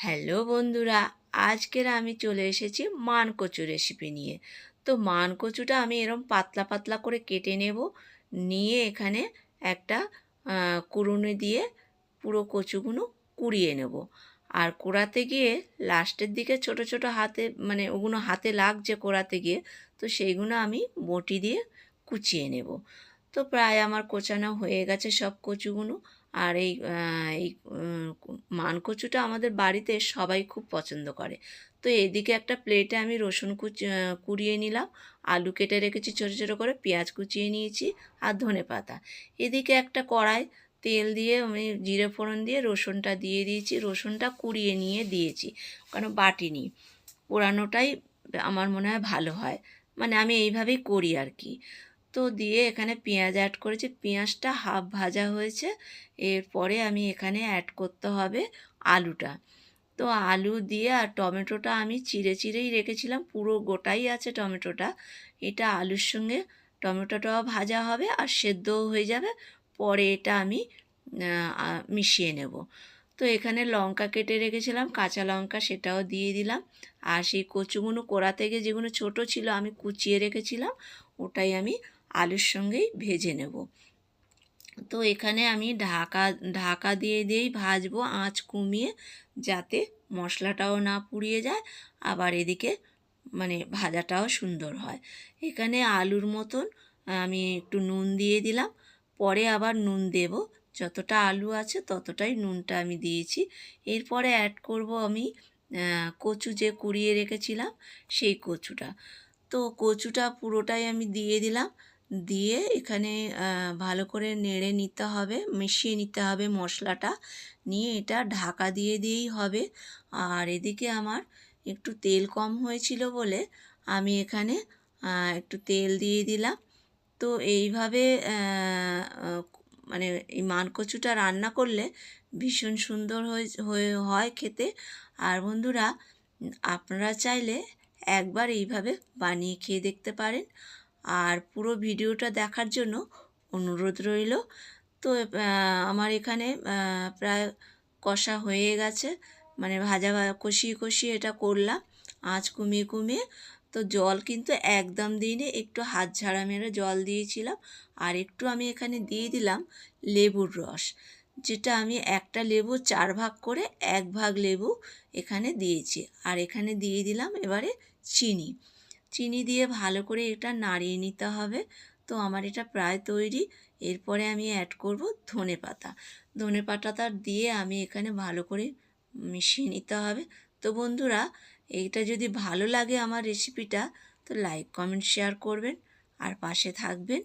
Hello বন্ধুরা, আজকের আমি চলে এসেছি মান কচু রেসিপি নিয়ে। তো মান কচুটা আমি এরম পাতলা পাতলা করে কেটে নেব। নিয়ে এখানে একটা কুড়ুনি দিয়ে পুরো কচুগুলো কুড়িয়ে নেব। আর কোড়াতে গিয়ে লাস্টের দিকে ছোট ছোট হাতে মানে ওগুলো হাতে লাগছে কোড়াতে গিয়ে, তো সেইগুলো আমি বটি দিয়ে কুচিয়ে নেব। তো প্রায় আমার কোচানো হয়ে গেছে সব কচুগুলো। আর এই এই মান কচুটা আমাদের বাড়িতে সবাই খুব পছন্দ করে। তো এদিকে একটা প্লেটে আমি রসুন কুচি কুড়িয়ে নিলাম, আলু কেটে রেখেছি ছোটো ছোটো করে, পেঁয়াজ কুচিয়ে নিয়েছি আর ধনে পাতা। এদিকে একটা কড়াই, তেল দিয়ে আমি জিরে ফোড়ন দিয়ে রসুনটা দিয়ে দিয়েছি, রসুনটা কুড়িয়ে নিয়ে দিয়েছি কারণ বাটিনি পোড়ানোটাই আমার মনে হয় ভালো হয়। মানে আমি এইভাবেই করি আর কি। তো দিয়ে এখানে পেঁয়াজ অ্যাড করেছি। পেঁয়াজটা হাফ ভাজা হয়েছে। এরপরে আমি এখানে অ্যাড করতে হবে আলুটা। তো আলু দিয়ে আর টমেটোটা আমি চিড়ে চিড়েই রেখেছিলাম। পুরো গোটাই আছে টমেটোটা। এটা আলুর সঙ্গে টমেটোটাও ভাজা হবে আর সেদ্ধও হয়ে যাবে। পরে এটা আমি মিশিয়ে নেব। তো এখানে লঙ্কা কেটে রেখেছিলাম, কাঁচা লঙ্কা সেটাও দিয়ে দিলাম। আর সেই কচুগুলো কোড়া থেকে যেগুলো ছোট ছিল আমি কুচিয়ে রেখেছিলাম। ওটাই আমি আলুর সঙ্গেই ভেজে নেব। তো এখানে আমি ঢাকা ঢাকা দিয়ে দিয়েই ভাজবো আঁচ কমিয়ে যাতে মশলাটাও না পুড়িয়ে যায়, আবার এদিকে মানে ভাজাটাও সুন্দর হয়। এখানে আলুর মতন আমি একটু নুন দিয়ে দিলাম। পরে আবার নুন দেব। যতটা আলু আছে ততটাই নুনটা আমি দিয়েছি। এরপরে অ্যাড করব আমি কচু যে কুড়িয়ে রেখেছিলাম সেই কচুটা। তো কচুটা পুরোটাই আমি দিয়ে দিলাম। দিয়ে এখানে ভালো করে নেড়ে নিতে হবে, মিশিয়ে নিতে হবে মশলাটা। নিয়ে এটা ঢাকা দিয়ে দিয়েই হবে। আর এদিকে আমার একটু তেল কম হয়েছিল বলে আমি এখানে একটু তেল দিয়ে দিলাম। তো এইভাবে মানে এই মানকচুটা রান্না করলে ভীষণ সুন্দর হয়ে, হয় খেতে। আর বন্ধুরা, আপনারা চাইলে একবার এইভাবে বানিয়ে খেয়ে দেখতে পারেন। আর পুরো ভিডিওটা দেখার জন্য অনুরোধ রইল। তো আমার এখানে প্রায় কষা হয়ে গেছে। মানে ভাজা কষিয়ে কষিয়ে এটা করলাম। আঁচ কমিয়ে কমিয়ে। তো জল কিন্তু একদম দিইনি। একটু হাত ঝাড়া মেরে জল দিয়েছিলাম। আর একটু আমি এখানে দিয়ে দিলাম লেবুর রস। যেটা আমি একটা লেবু চার ভাগ করে এক ভাগ লেবু এখানে দিয়েছি। আর এখানে দিয়ে দিলাম এবারে চিনি। চিনি দিয়ে ভালো করে এটা নাড়িয়ে নিতে হবে। তো আমার এটা প্রায় তৈরি। এরপরে আমি অ্যাড করব ধনে পাতা। ধনে পাতাটা দিয়ে আমি এখানে ভালো করে মিশিয়ে নিতে হবে। তো বন্ধুরা, এইটা যদি ভালো লাগে আমার রেসিপিটা তো লাইক কমেন্ট শেয়ার করবেন। আর পাশে থাকবেন।